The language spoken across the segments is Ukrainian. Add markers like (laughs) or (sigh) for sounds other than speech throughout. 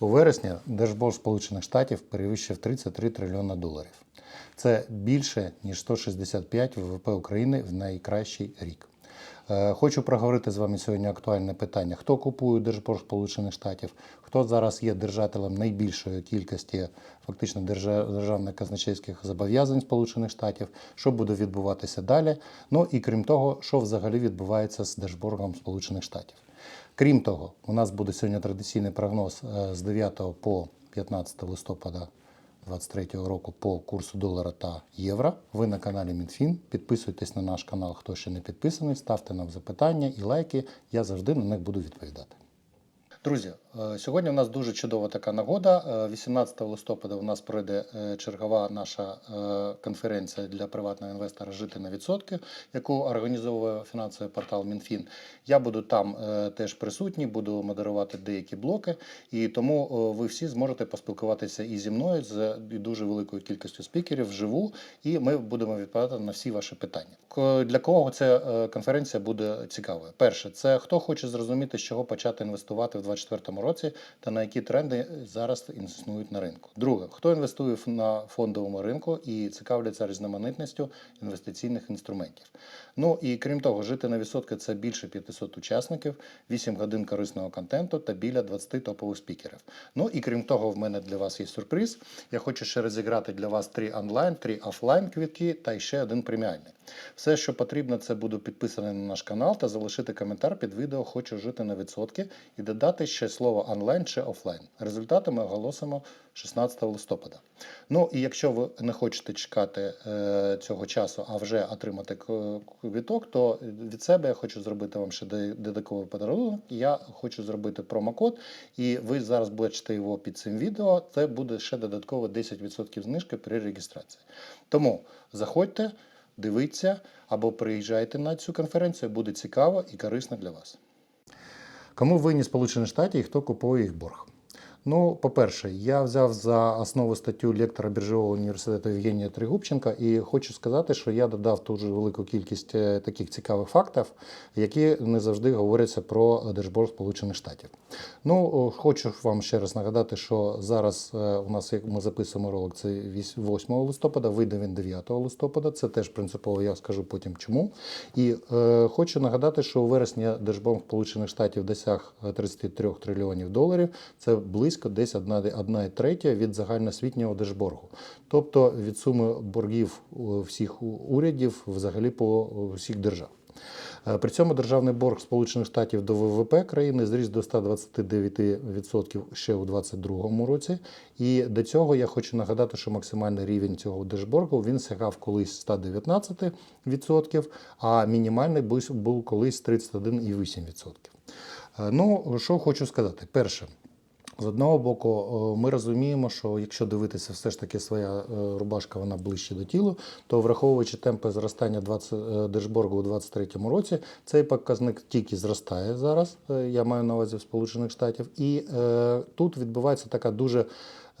У вересні держборг Сполучених Штатів перевищив 33 трильйона доларів. Це більше ніж 165 ВВП України в найкращий рік. Е, Хочу проговорити з вами сьогодні актуальне питання: хто купує держборг Сполучених Штатів, хто зараз є держателем найбільшої кількості фактично державних казначейських зобов'язань Сполучених Штатів, що буде відбуватися далі. Ну і крім того, що взагалі відбувається з держборгом Сполучених Штатів. Крім того, у нас буде сьогодні традиційний прогноз е, з 9 по 15 листопада 2023 року по курсу долара та євро. Ви на каналі Мінфін. Підписуйтесь на наш канал, хто ще не підписаний, ставте нам запитання і лайки. Я завжди на них буду відповідати. Друзі, сьогодні у нас дуже чудова така нагода. Е, 18 листопада у нас пройде е, чергова наша е, конференція для приватного інвестора Жити на відсотки, яку організовує фінансовий портал Мінфін. Я буду там е, теж присутній, буду модерувати деякі блоки, і тому е, ви всі зможете поспілкуватися і зі мною з дуже великою кількістю спікерів вживу, і ми будемо відповідати на всі ваші питання. Для кого ця е, конференція буде цікавою? Перше, це хто хоче зрозуміти, з чого почати інвестувати в 2024 році та на які тренди зараз існують на ринку. Друге, хто інвестує на фондовому ринку і цікавляться різноманітністю інвестиційних інструментів. Ну і крім того, жити на відсотки це більше 500 учасників, 8 годин корисного контенту та біля 20 топових спікерів. Ну і крім того, в мене для вас є сюрприз. Я хочу ще розіграти для вас три онлайн, три офлайн квітки та ще один преміальний. Все, що потрібно, це буду підписаний на наш канал та залишити коментар під відео Хочу жити на відсотки і додати ще слово онлайн чи офлайн. Результати ми оголосимо 16 листопада. Ну і якщо ви не хочете чекати е, цього часу, а вже отримати квіток, то від себе я хочу зробити вам ще додатковий подарунок. Я хочу зробити промокод, і ви зараз бачите його під цим відео. Це буде ще додатково 10% знижки при реєстрації. Тому заходьте, дивіться або приїжджайте на цю конференцію, буде цікаво і корисно для вас. Кому винні Сполучені Штати і хто купує їх борг? Ну, по-перше, я взяв за основу статтю лектора біржового університету Євгенія Тригубченка і хочу сказати, що я додав дуже велику кількість е, таких цікавих фактів, які не завжди говоряться про держборг Сполучених Штатів. Ну, хочу вам ще раз нагадати, що зараз е, у нас, як ми записуємо ролик, це 8 листопада, вийде він 9 листопада. Це теж принципово, я скажу потім чому. І е, хочу нагадати, що у вересні держборг Сполучених Штатів досяг е, 33 трильйонів доларів. Це близько десь одна, одна третя від загальносвітнього держборгу. Тобто від суми боргів всіх урядів взагалі по всіх держав. Е, При цьому державний борг Сполучених Штатів до ВВП країни зріс до 129% ще у 2022 році. І до цього я хочу нагадати, що максимальний рівень цього держборгу він сягав колись 119%, а мінімальний був колись 31,8%. Е, Ну, що хочу сказати? Перше, з одного боку, ми розуміємо, що якщо дивитися все ж таки своя е, рубашка, вона ближче до тілу, то враховуючи темпи зростання 20, е, держборгу у 2023 році, цей показник тільки зростає зараз. е, Я маю на увазі в Сполучених Штатів, і е, тут відбувається така дуже.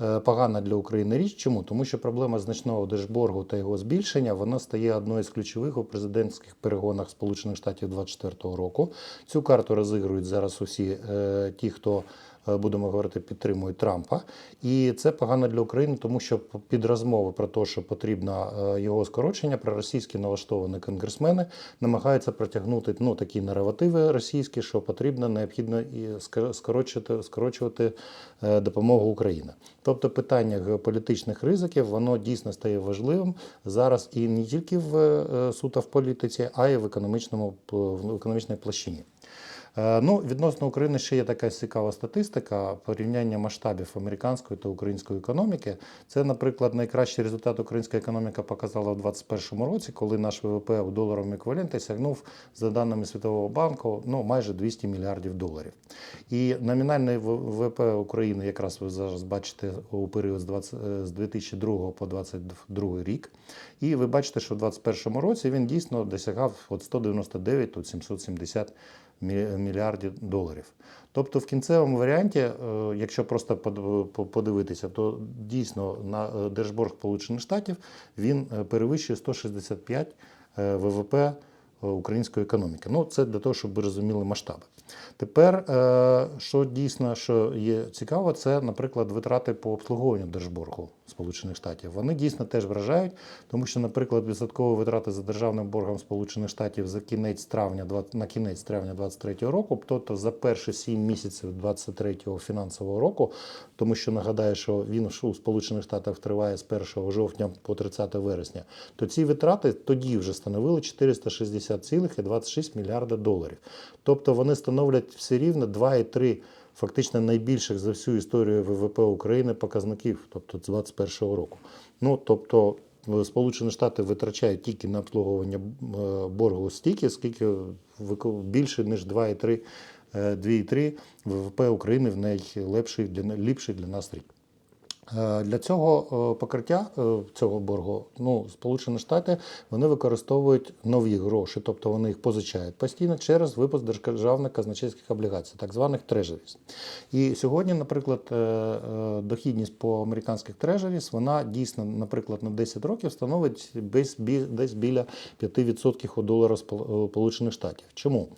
е, Погана для України річ. Чому? Тому що проблема значного держборгу та його збільшення вона стає одною з ключових у президентських перегонах Сполучених Штатів 2024 року. Цю карту розігрують зараз усі е, ті, хто е, будемо говорити, підтримують Трампа. І це погано для України, тому що під розмови про те, що потрібно е, його скорочення, проросійські налаштовані конгресмени намагаються протягнути ну, такі наративи російські, що потрібно необхідно і ска- скорочувати, е, допомогу Україні. Тобто питання геополітичних ризиків воно дійсно стає важливим зараз і не тільки в е, суто в політиці, а й в економічному в економічній площині. Е, Ну, відносно України ще є така цікава статистика порівняння масштабів американської та української економіки. Це, наприклад, найкращий результат українська економіка показала у 2021 році, коли наш ВВП у доларовому еквіваленті сягнув, за даними Світового банку, ну майже 200 мільярдів доларів. І номінальний В- ВВП України, якраз ви зараз бачите у період з 20 е, з 2002 по 2022 рік. І ви бачите, що в 2021 році він дійсно досягав от 199, тут 770 мі- мільярдів доларів. Тобто, в кінцевому варіанті, е, якщо просто подивитися, то дійсно на е, держборг Сполучених Штатів він е, перевищує 165 е, ВВП української економіки. Ну, це для того, щоб ви розуміли масштаби. Тепер, що дійсно що є цікаво, це, наприклад, витрати по обслуговуванню держборгу Сполучених Штатів. Вони дійсно теж вражають, тому що, наприклад, відсоткові витрати за державним боргом Сполучених Штатів за кінець травня, на кінець травня 2023 року, тобто за перші 7 місяців 2023 фінансового року, тому що нагадаю, що він у Сполучених Штатах триває з 1 жовтня по 30 вересня, то ці витрати тоді вже становили 460,26 мільярда доларів. Тобто вони становлять все рівно 2,3 фактично найбільших за всю історію ВВП України показників, тобто з 2021 року. Ну тобто. е, Сполучені Штати витрачають тільки на обслуговування е, боргу стільки, скільки більше ніж 2,3 е, 2,3 ВВП України в найлепший для ліпший для нас рік. Е, Для цього е, покриття е, цього боргу ну, Сполучені Штати вони використовують нові гроші, тобто вони їх позичають постійно через випуск державних казначейських облігацій, так званих трежеріс. І сьогодні, наприклад, дохідність по американських трежеріс, вона дійсно, наприклад, на 10 років становить десь, біля 5% у долара Спол- Сполучених Штатів. Чому?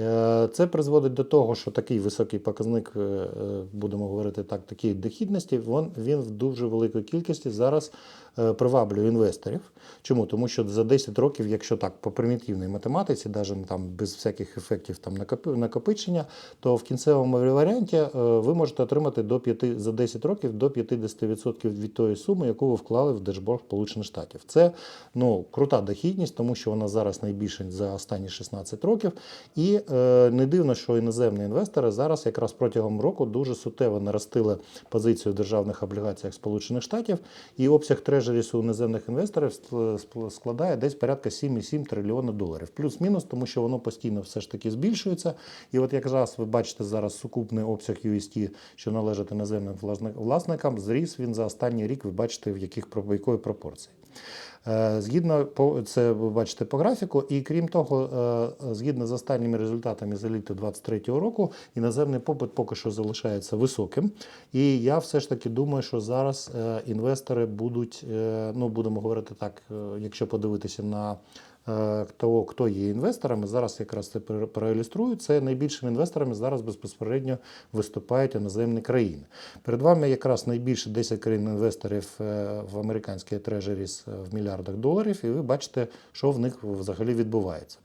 Е, Це призводить до того, що такий високий показник, е, е, будемо говорити так, такої дохідності, він, він в дуже великій кількості зараз приваблює інвесторів. Чому? Тому що за 10 років, якщо так по примітивній математиці, навіть там без всяких ефектів там накопи- накопичення, то в кінцевому варіанті е, ви можете отримати до 5, за 10 років до 50% від тої суми, яку ви вклали в держборг Сполучених Штатів. Це ну, крута дохідність, тому що вона зараз найбільша за останні 16 років. І е, не дивно, що іноземні інвестори зараз якраз протягом року дуже суттєво наростили позицію в державних облігаціях Сполучених Штатів, і обсяг трежерісу іноземних інвесторів ск- ск- складає десь порядка 7,7 трильйона доларів. Плюс-мінус, тому що воно постійно все ж таки збільшується. І от якраз ви бачите зараз сукупний обсяг UST, що належить іноземним власник- власникам, зріс він за останній рік, ви бачите, в яких якої пропорції. Е, Згідно це ви бачите по графіку, і крім того, е, згідно з останніми результатами за літо 2023 року, іноземний попит поки що залишається високим. І я все ж таки думаю, що зараз е, інвестори будуть, ну будемо говорити так, якщо подивитися на того, хто є інвесторами, зараз якраз це проілюструю. Це найбільшими інвесторами зараз безпосередньо виступають іноземні країни. Перед вами якраз найбільше 10 країн інвесторів е, в американській трежеріс в мільярдах доларів, і ви бачите, що в них взагалі відбувається.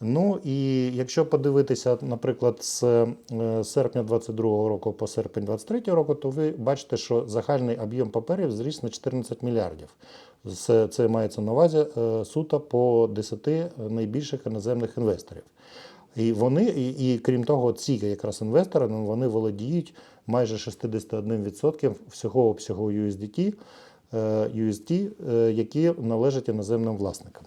Ну і якщо подивитися, наприклад, з е, серпня 22 року по серпень 23 року, то ви бачите, що загальний об'єм паперів зріс на 14 мільярдів. Це, це мається на увазі е, суто по 10 найбільших іноземних інвесторів. І вони, і, і крім того, ці якраз інвестори ну, вони володіють майже 61% всього обсягу USDT, е, USD, е, які належать іноземним власникам.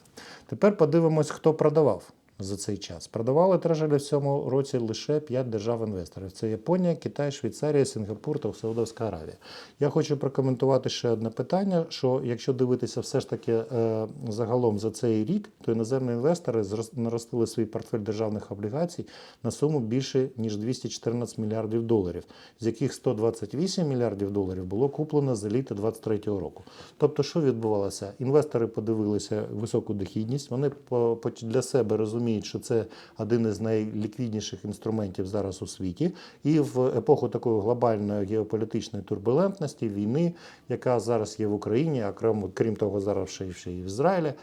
Тепер подивимось, хто продавав за цей час. Продавали трежері в цьому році лише 5 держав-інвесторів: це Японія, Китай, Швейцарія, Сингапур та Саудовська Аравія. Я хочу прокоментувати ще одне питання: що якщо дивитися все ж таки е, загалом за цей рік, то іноземні інвестори наростили свій портфель державних облігацій на суму більше ніж 214 мільярдів доларів, з яких 128 мільярдів доларів було куплено за літо 2023 року. Тобто, що відбувалося? Інвестори подивилися високу дохідність. Вони для себе розуміють, що це один із найліквідніших інструментів зараз у світі. І в епоху такої глобальної геополітичної турбулентності, війни, яка зараз є в Україні, а крім, того, зараз ще, й- в Ізраїлі.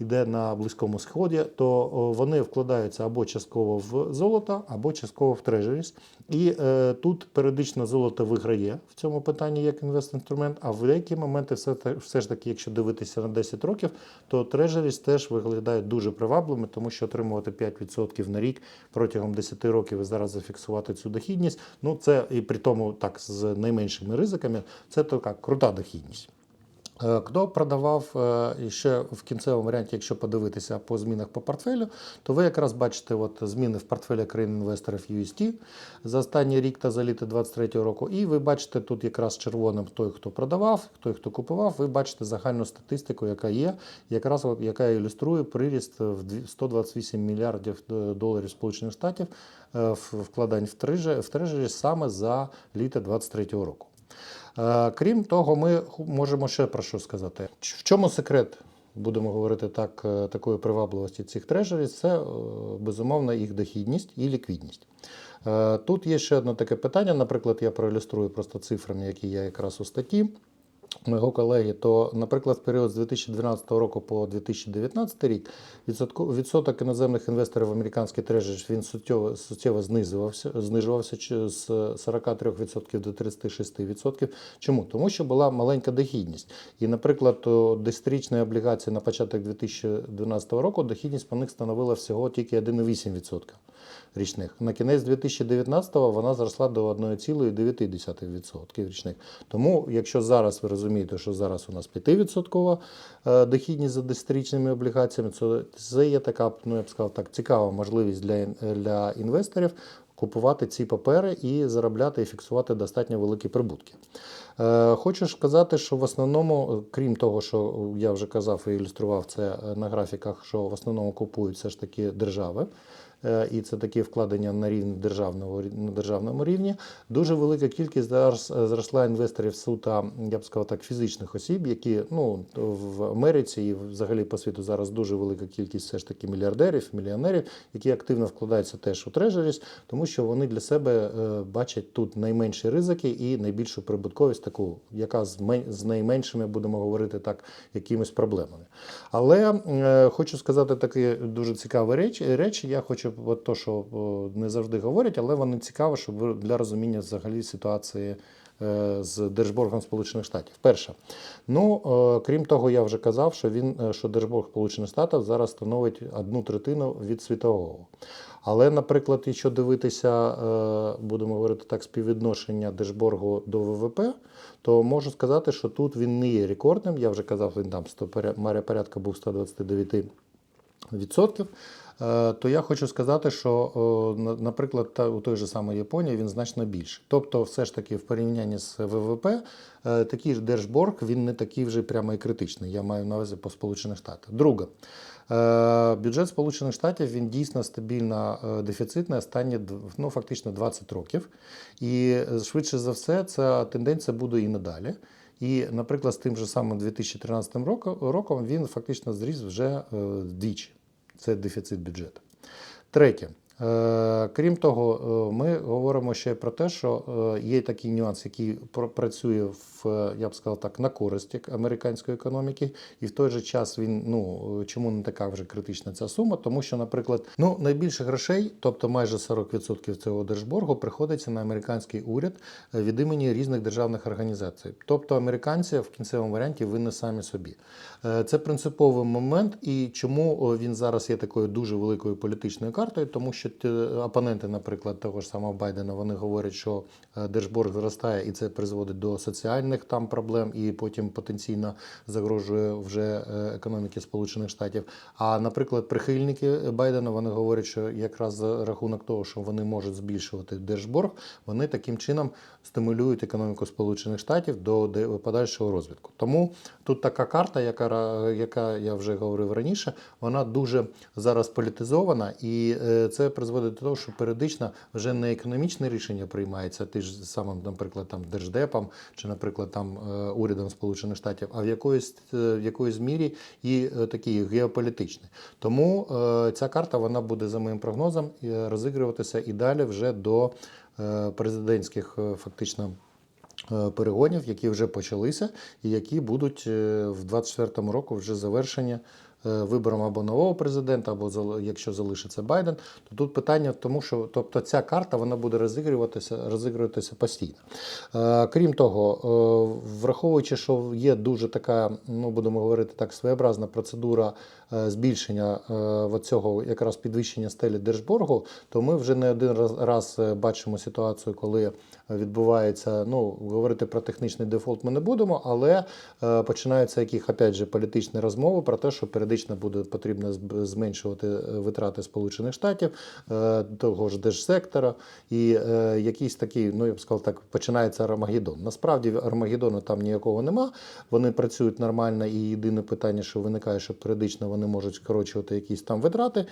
Іде на Близькому Сході, то вони вкладаються або частково в золото, або частково в трежеріс. І е, тут періодично золото виграє в цьому питанні як інвестінструмент, а в деякі моменти все, все ж таки, якщо дивитися на 10 років, то трежеріс теж виглядає дуже привабливими, тому що отримувати 5% на рік протягом 10 років і зараз зафіксувати цю дохідність. Ну це і при тому так з найменшими ризиками, це така крута дохідність. Е, Хто продавав е, ще в кінцевому варіанті, якщо подивитися по змінах по портфелю, то ви якраз бачите от зміни в портфелі країн інвесторів UST за останній рік та за літо 2023 року. І ви бачите тут якраз червоним той, хто продавав, той, хто купував. Ви бачите загальну статистику, яка є, якраз яка ілюструє приріст в дві- 128 мільярдів е, доларів Сполучених Штатів е, вкладань в трежері саме за літо 2023 року. Е, Крім того, ми можемо ще про що сказати. В чому секрет будемо говорити так, е, такої привабливості цих трежерів, це е, безумовно їх дохідність і ліквідність. Тут є ще одне таке питання. Наприклад, я проілюструю просто цифрами, які є якраз у статті мого колеги. То, наприклад, в період з 2012 року по 2019 рік відсоток іноземних інвесторів в американський трежер він суттєво, суттєво знижувався чи з 43% до 36%. Чому? Тому що була маленька дохідність. І, наприклад, десятирічні облігації на початок 2012 року дохідність по них становила всього тільки 1,8% річних. На кінець 2019-го вона зросла до 1,9% річних. Тому, якщо зараз ви розумієте, що зараз у нас 5% е, дохідність за 10-річними облігаціями, то це є така, ну я б сказав так, цікава можливість для, для інвесторів купувати ці папери і заробляти і фіксувати достатньо великі прибутки. Е, Хочу ж сказати, що в основному, е, крім того, що я вже казав і ілюстрував це е, на графіках, що в основному купують все ж таки держави. Е, І це такі вкладення на рівні державного на державному рівні. Дуже велика кількість зараз е, зросла інвесторів сута, я б сказав так, фізичних осіб, які ну в Америці і взагалі по світу зараз дуже велика кількість все ж таки мільярдерів, мільйонерів, які активно вкладаються теж у трежеріс, тому що вони для себе е, бачать тут найменші ризики і найбільшу прибутковість, таку, яка з з найменшими будемо говорити так, якимись проблемами. Але хочу сказати такі дуже цікаві речі. речі. Я хочу, от то, що не завжди говорять, але вони цікаві, щоб для розуміння взагалі ситуації. е, З Держборгом Сполучених Штатів. Перше, ну е, крім того, я вже казав, що він е, що Держборг Сполучених Штатів зараз становить одну третину від світового. Але, наприклад, якщо дивитися, е, будемо говорити так, співвідношення Держборгу до ВВП, то можу сказати, що тут він не є рекордним. Я вже казав, він там 100 поря- порядка був 129 відсотків. Е, То я хочу сказати, що, наприклад, у той же самій Японії він значно більше. Тобто, все ж таки, в порівнянні з ВВП, е, такий ж держборг він не такий вже прямо і критичний. Я маю на увазі по Сполучених Штатах. Друге, е, бюджет Сполучених Штатів він дійсно стабільно е, дефіцитний останні ну, фактично 20 років. І е, швидше за все, ця тенденція буде і надалі. І, наприклад, з тим же самим 2013 роком він фактично зріс вже е, вдвічі. Це дефіцит бюджету. Третє. Е, Крім того, е, ми говоримо ще про те, що е, є такий нюанс, який пр- працює в, я б сказав так, на користь американської економіки, і в той же час він ну чому не така вже критична ця сума? Тому що, наприклад, ну найбільше грошей, тобто майже 40% цього держборгу, приходиться на американський уряд від імені різних державних організацій. Тобто американці в кінцевому варіанті винні самі собі. Це принциповий момент, і чому він зараз є такою дуже великою політичною картою, тому що ті опоненти, наприклад, того ж самого Байдена, вони говорять, що е, держборг зростає, і це призводить до соціальних там проблем, і потім потенційно загрожує вже е, економіки Сполучених Штатів. А, наприклад, прихильники Байдена вони говорять, що якраз за рахунок того, що вони можуть збільшувати держборг, вони таким чином стимулюють економіку Сполучених Штатів до подальшого розвитку. Тому тут така карта, яка, яка я вже говорив раніше, вона дуже зараз політизована, і е, це призводить до того, що періодично вже не економічне рішення приймається, ти ж самим, наприклад, там держдепом чи, наприклад, там е, урядом Сполучених Штатів, а в якоїсь е, в якоїсь мірі і е, такі геополітичні. Тому ця карта вона буде за моїм прогнозом розігруватися і далі вже до президентських фактично. Перегонів, які вже почалися, і які будуть в 2024 року вже завершені е, вибором або нового президента, або якщо залишиться Байден, то тут питання в тому, що тобто ця карта вона буде розігруватися, розігруватися постійно. Е, Крім того, е, враховуючи, що є дуже така, ну будемо говорити так, своєобразна процедура е, збільшення е, цього якраз підвищення стелі держборгу, то ми вже не один раз, е, бачимо ситуацію, коли відбувається, ну говорити про технічний дефолт ми не будемо, але е, починаються яких опять же політичні розмови про те, що періодично буде потрібно зменшувати е, витрати Сполучених Штатів, е, того ж держсектора, і е, якийсь такий, ну я б сказав так, починається Армагеддон. Насправді Армагеддону там ніякого нема. Вони працюють нормально, і єдине питання, що виникає, що періодично вони вони можуть скорочувати якісь там витрати,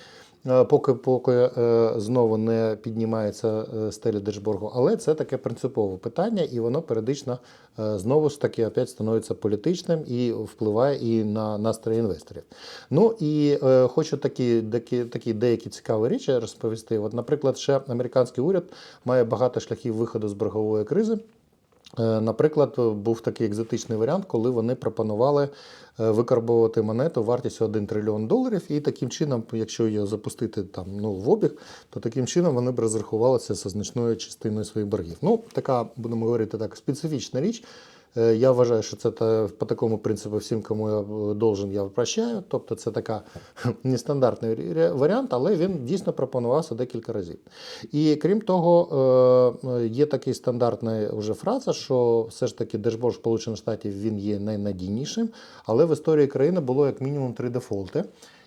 е, поки, поки е, знову не піднімається е, стеля держборгу. Але це таке принципове питання, і воно періодично знову ж таки опять становиться політичним і впливає і на настрої інвесторів. Ну і хочу такі, такі, такі деякі цікаві речі розповісти. От, наприклад, ще американський уряд має багато шляхів виходу з боргової кризи. Е, Наприклад, був такий екзотичний варіант, коли вони пропонували викарбувати викарбовувати монету вартістю 1 трильйон доларів, і таким чином, якщо її запустити там ну в обіг, то таким чином вони б розрахувалися зі значною частиною своїх боргів. Ну, така будемо говорити так, специфічна річ. Е, Я вважаю, що це по такому принципу всім, кому я е, должен, я прощаю. Тобто це така (laughs) нестандартний варіант, але він дійсно пропонувався декілька разів. І крім того, е, є такий стандартна вже фраза, що все ж таки Держборг Сполучених Штатів він є найнадійнішим, але в історії країни було як мінімум три дефолти.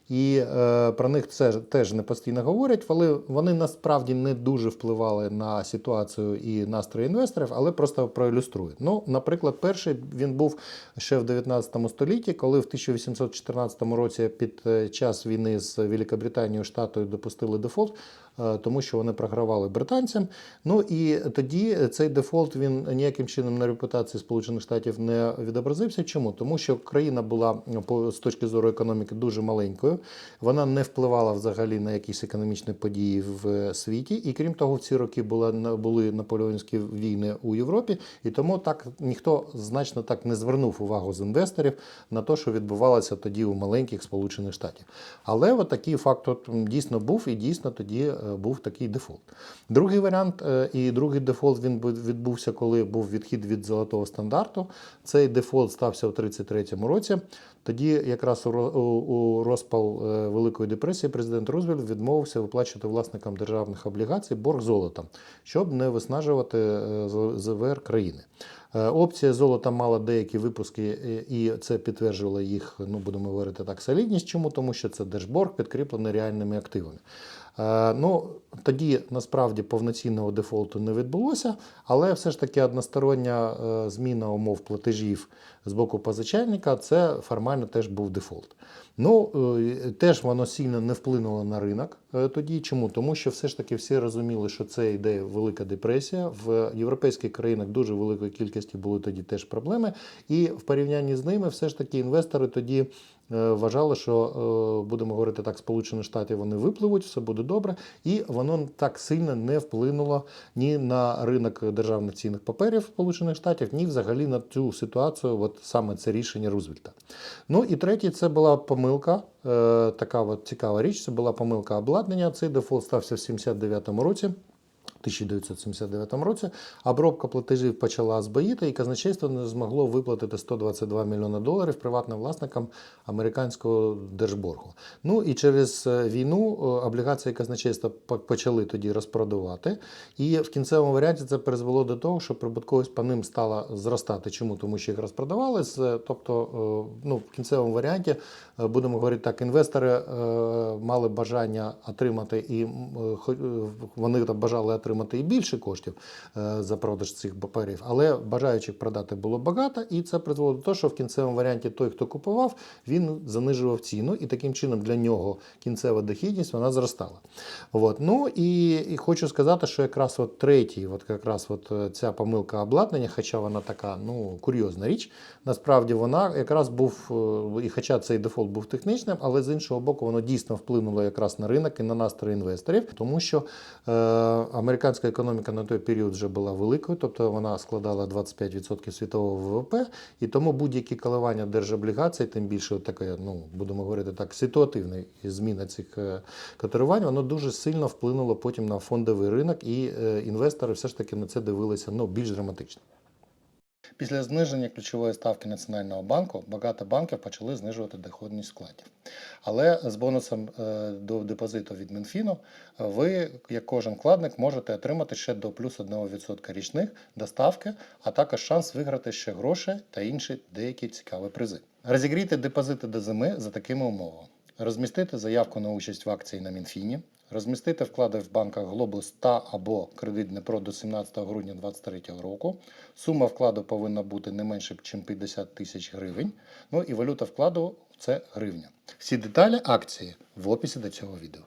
І е, про них це теж не постійно говорять, але вони насправді не дуже впливали на ситуацію і настрої інвесторів, але просто проілюструють. Ну, наприклад, перший він був ще в 19 столітті, коли в 1814 році під е, час війни з Великобританією штатою допустили дефолт, тому що вони програвали британцям. Ну і тоді цей дефолт він ніяким чином на репутації Сполучених Штатів не відобразився. Чому? Тому що країна була ну, з точки зору економіки дуже маленькою, вона не впливала взагалі на якісь економічні події в світі. І крім того, в ці роки була були наполеонські війни у Європі, і тому так ніхто значно так не звернув увагу з інвесторів на те, що відбувалося тоді у маленьких Сполучених Штатів. Але от такий факт от, дійсно був, і дійсно тоді е, був такий дефолт. Другий варіант, е, і другий дефолт він відбувся, коли був відхід від золотого стандарту. Цей дефолт стався у 33-му році. Тоді, якраз у, ро- у, у розпал е, Великої депресії, президент Рузвельт відмовився виплачувати власникам державних облігацій борг золотом, щоб не виснажувати е, ЗВР країни. Опція золота мала деякі випуски, і це підтверджувало їх, ну будемо говорити так, солідність. Чому? Тому що це держборг підкріплений реальними активами. Е, Ну, тоді насправді повноцінного дефолту не відбулося, але все ж таки одностороння е, зміна умов платежів з боку позичальника це формально теж був дефолт. Ну, е, теж воно сильно не вплинуло на ринок е, тоді. Чому? Тому що все ж таки всі розуміли, що це йде велика депресія. В європейських країнах дуже великої кількості були тоді теж проблеми. І в порівнянні з ними все ж таки інвестори тоді е, вважали, що будемо говорити так, Сполучені Штати вони випливуть, все буде добре, і воно так сильно не вплинуло ні на ринок державних цінних паперів Сполучених Штатів, ні взагалі на цю ситуацію. От саме це рішення Рузвельта. Ну і третє, це була помилка. е, Така от цікава річ. Це була помилка обладнання. Цей дефолт стався в 79-му році. 1979 році обробка платежів почала збоїти, і казначейство не змогло виплатити 122 мільйони доларів приватним власникам американського держборгу. Ну і через е, війну е, облігації казначейства почали тоді розпродавати. І в кінцевому варіанті це призвело до того, що прибутковість по ним стала зростати. Чому? Тому що їх розпродавали. Тобто, е, ну, в кінцевому варіанті, будемо говорити так, інвестори мали бажання отримати і вони там бажали отримати і більше коштів е, за продаж цих паперів, але бажаючих продати було багато, і це призвело до того, що в кінцевому варіанті той, хто купував, він занижував ціну, і таким чином для нього кінцева дохідність вона зростала. От. Ну і, і хочу сказати, що якраз от третій, от якраз от е, ця помилка обладнання, хоча вона така ну, курйозна річ, насправді вона якраз був, е, і хоча цей дефолт був технічним, але з іншого боку, воно дійсно вплинуло якраз на ринок і на настрої інвесторів, тому що е, американська економіка на той період вже була великою, тобто вона складала 25% світового ВВП, і тому будь-які коливання держоблігацій, тим більше таке, ну будемо говорити так, ситуативна зміна цих е, котирувань, воно дуже сильно вплинуло потім на фондовий ринок, і е, інвестори все ж таки на це дивилися ну, більш драматично. Після зниження ключової ставки Національного банку багато банків почали знижувати доходність вкладів. Але з бонусом е, до депозиту від Мінфіну е, ви, як кожен вкладник, можете отримати ще до плюс 1% річних доставки, а також шанс виграти ще гроші та інші деякі цікаві призи. Розігрійте депозити до зими за такими умовами: розмістити заявку на участь в акції на Мінфіні. Розмістити вклади в банках Глобус та або кредит Днепро до 17 грудня 2023 року. Сума вкладу повинна бути не менше, ніж 50 тисяч гривень. Ну і валюта вкладу Це гривня. Всі деталі акції в описі до цього відео.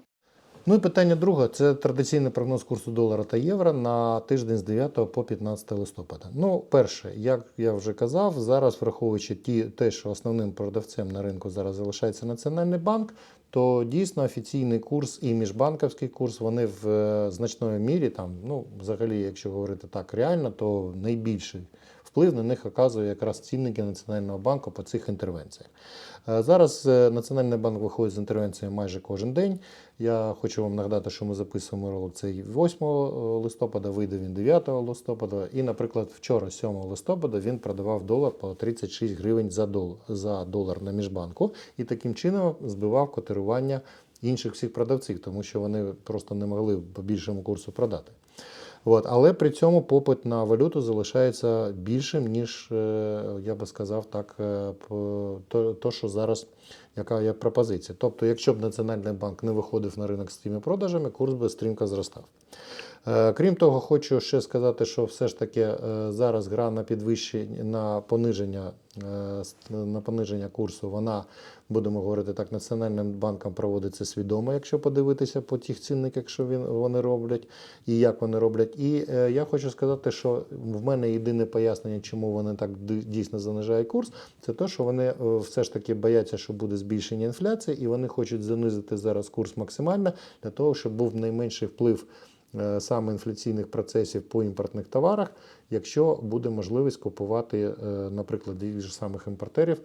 Ну і питання друге це традиційний прогноз курсу долара та євро на тиждень з 9 по 15 листопада. Ну, перше, як я вже казав, зараз враховуючи ті, те, що основним продавцем на ринку зараз залишається Національний банк, то дійсно офіційний курс і міжбанківський курс вони в е, значної мірі там, ну, взагалі, якщо говорити так реально, то найбільший вплив на них оказує якраз цінники Національного банку по цих інтервенціях. Е, Зараз е, Національний банк виходить з інтервенцією майже кожен день. Я хочу вам нагадати, що ми записуємо ролик цей 8 листопада, вийде він 9 листопада. І, наприклад, вчора, 7 листопада, він продавав долар по 36 гривень за долар, за долар на міжбанку і таким чином збивав котирування інших всіх продавців, тому що вони просто не могли по більшому курсу продати. От, але при цьому попит на валюту залишається більшим, ніж, е, я би сказав, так, е, то, то, що зараз яка є пропозиція. Тобто, якщо б Національний банк не виходив на ринок з цими продажами, курс би стрімко зростав. Е, Крім того, хочу ще сказати, що все ж таки е, зараз гра на підвищення на пониження, е, на пониження курсу, вона, будемо говорити так, Національним банком проводиться свідомо, якщо подивитися по тих цінниках, що він, вони роблять і як вони роблять. І я хочу сказати, що в мене єдине пояснення, чому вони так дійсно занижають курс, це те, що вони все ж таки бояться, що буде збільшення інфляції, і вони хочуть занизити зараз курс максимально для того, щоб був найменший вплив саме інфляційних процесів по імпортних товарах, якщо буде можливість купувати, е, наприклад, же самих імпортерів е,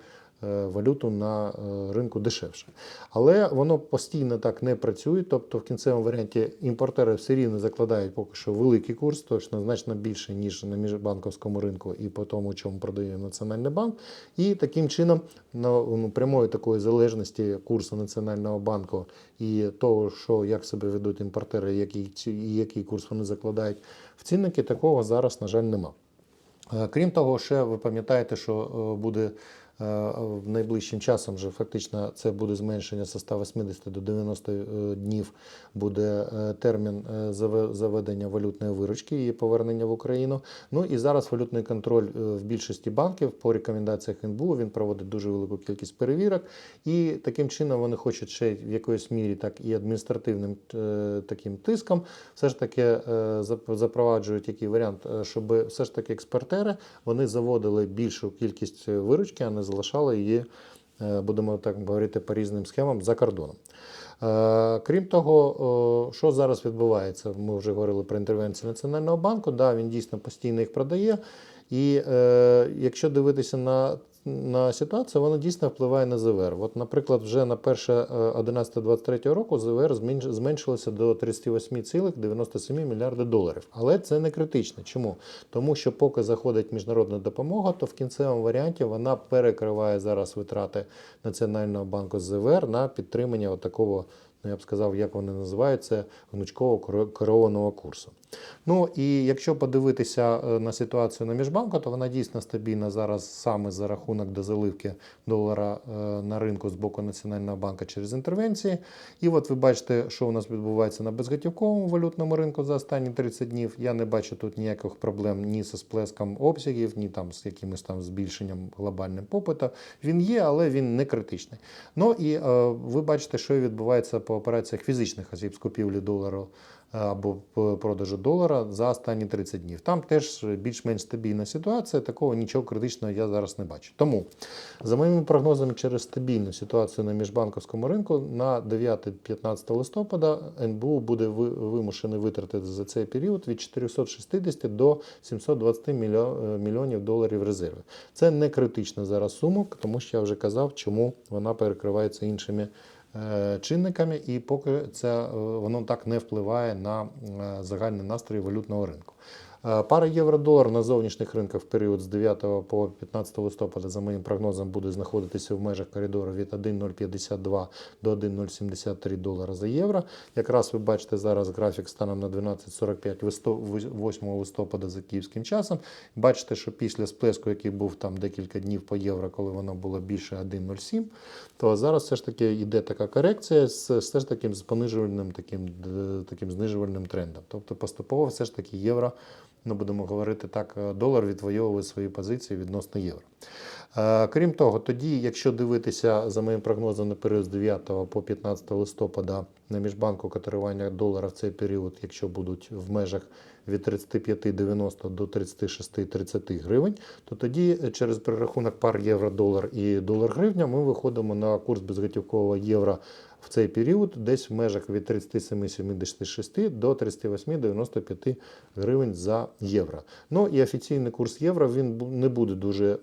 валюту на е, ринку дешевше. Але воно постійно так не працює. Тобто, в кінцевому варіанті імпортери все рівно закладають поки що великий курс, точно значно більше, ніж на міжбанковському ринку і по тому, чому продає Національний банк. І таким чином, ну, ну, прямої такої залежності курсу Національного банку і того, що як себе ведуть імпортери, який, і який курс вони закладають в цінники, такого зараз, на жаль, нема. Е, Крім того, ще ви пам'ятаєте, що е, буде е, найближчим часом вже фактично це буде зменшення со 180 до 90 е, днів. Буде е, термін е, заведення валютної виручки і повернення в Україну. Ну і зараз валютний контроль е, в більшості банків. По рекомендаціях НБУ він проводить дуже велику кількість перевірок, і таким чином вони хочуть ще в якоїсь мірі так і адміністративним е, таким тиском все ж таки е, запроваджують який варіант, е, щоб все ж таки експортери вони заводили більшу кількість е, виручки, а не залишали її, е, будемо так говорити, по різним схемам за кордоном. Е, Крім того, що зараз відбувається? Ми вже говорили про інтервенцію Національного банку. Да, він дійсно постійно їх продає. І е, якщо дивитися на, на ситуацію, вона дійсно впливає на ЗВР. От, наприклад, вже на 1.11.23 року ЗВР зменшилося до 38,97 мільярда доларів. Але це не критично. Чому? Тому що поки заходить міжнародна допомога, то в кінцевому варіанті вона перекриває зараз витрати Національного банку ЗВР на підтримання такого, я б сказав, як вони називаються, гнучково керованого курсу. Ну і якщо подивитися е, на ситуацію на міжбанку, то вона дійсно стабільна зараз саме за рахунок дозаливки долара е, на ринку з боку Національного банку через інтервенції. І от ви бачите, що у нас відбувається на безготівковому валютному ринку за останні 30 днів. Я не бачу тут ніяких проблем ні зі сплеском обсягів, ні там з якимось там збільшенням глобальним попиту. Він є, але він не критичний. Ну і е, ви бачите, що відбувається по операціях фізичних осіб з купівлі долару або продажу долара за останні 30 днів. Там теж більш-менш стабільна ситуація, такого нічого критичного я зараз не бачу. Тому, за моїми прогнозами, через стабільну ситуацію на міжбанковському ринку на 9-15 листопада НБУ буде вимушений витратити за цей період від 460 до 720 мільйо- мільйонів доларів резерви. Це не критична зараз сума, тому що я вже казав, чому вона перекривається іншими е, чинниками, і поки це е, воно так не впливає на е, загальний настрій валютного ринку. Е, Пара євро-долар на зовнішніх ринках в період з 9 по 15 листопада, за моїм прогнозом, буде знаходитися в межах коридору від 1,052 до 1,073 долара за євро. Якраз ви бачите зараз графік станом на 12.45 8 листопада за київським часом. Бачите, що після сплеску, який був там декілька днів по євро, коли воно було більше 1,07, то зараз все ж таки йде така корекція з все ж таки з понижувальним таким, таким знижувальним трендом. Тобто поступово все ж таки євро ну будемо говорити так, е, долар відвоював свої позиції відносно євро. Е, Крім того, тоді, якщо дивитися за моїм прогнозом на період з 9 по 15 листопада на міжбанку котирування долара в цей період, якщо будуть в межах від 35,90 до 36,30 гривень, то тоді е, через перерахунок пар євро-долар і долар-гривня ми виходимо на курс безготівкового євро в цей період десь в межах від 37,76 до 38,95 гривень за євро. Ну і офіційний курс євро він не буде дуже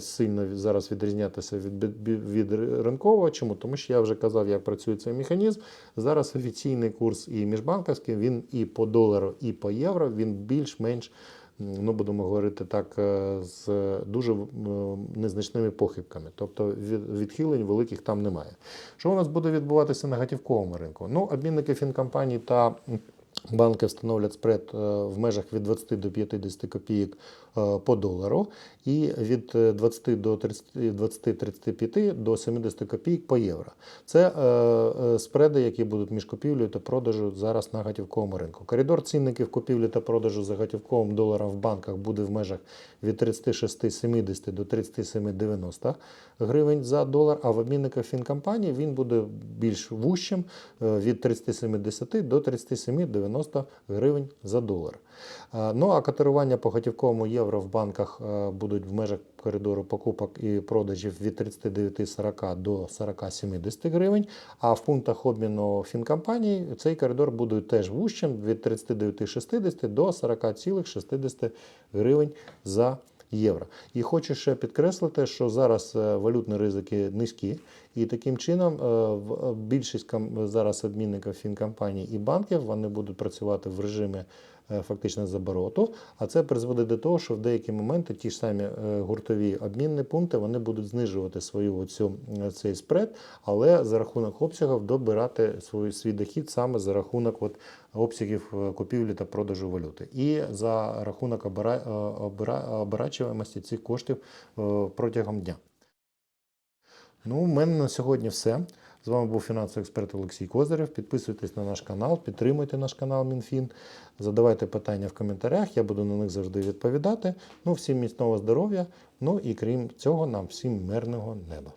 сильно зараз відрізнятися від, від ринкового. Чому? Тому що я вже казав, як працює цей механізм. Зараз офіційний курс і міжбанківський, він і по долару, і по євро, він більш-менш. Ну, будемо говорити так, е, з дуже незначними похибками. Тобто відхилень великих там немає. Що у нас буде відбуватися на готівковому ринку? Ну, обмінники фінкомпаній та банки встановлять спред е, в межах від 20 до 50 копійок е, по долару і від е, 20 до 30 20-35 до 70 копійок по євро. Це е, е, спреди, які будуть між купівлею та продажу зараз на готівковому ринку. Коридор цінників купівлі та продажу за готівковим доларом в банках буде в межах від 36,70 до 37,90 гривень за долар, а в обмінниках фінкомпаній він буде більш вущим е, від 37,10 до 37,90 гривень за долар. Е, Ну а котирування по готівковому євро в банках е, будуть в межах коридору покупок і продажів від 39,40 до 40,70 гривень. А в пунктах обміну фінкомпаній цей коридор буде теж вущим від 39,60 до 40,60 гривень за євро. І хочу ще підкреслити, що зараз е, валютні ризики низькі, і таким чином е, в- більшість зараз обмінників фінкомпаній і банків вони будуть працювати в режимі е, фактично забороту, а це призведе до того, що в деякі моменти ті ж самі е, гуртові обмінні пункти вони будуть знижувати свою оцю, е, цей спред, але за рахунок обсягів добирати свій, свій дохід саме за рахунок от, обсягів купівлі та продажу валюти. І за рахунок обира, обира, оборачуваності цих коштів протягом дня. Ну, у мене на сьогодні все. З вами був фінансовий експерт Олексій Козирев. Підписуйтесь на наш канал, підтримуйте наш канал МінФін, задавайте питання в коментарях, я буду на них завжди відповідати. Ну, всім міцного здоров'я. Ну і крім цього, нам всім мирного неба.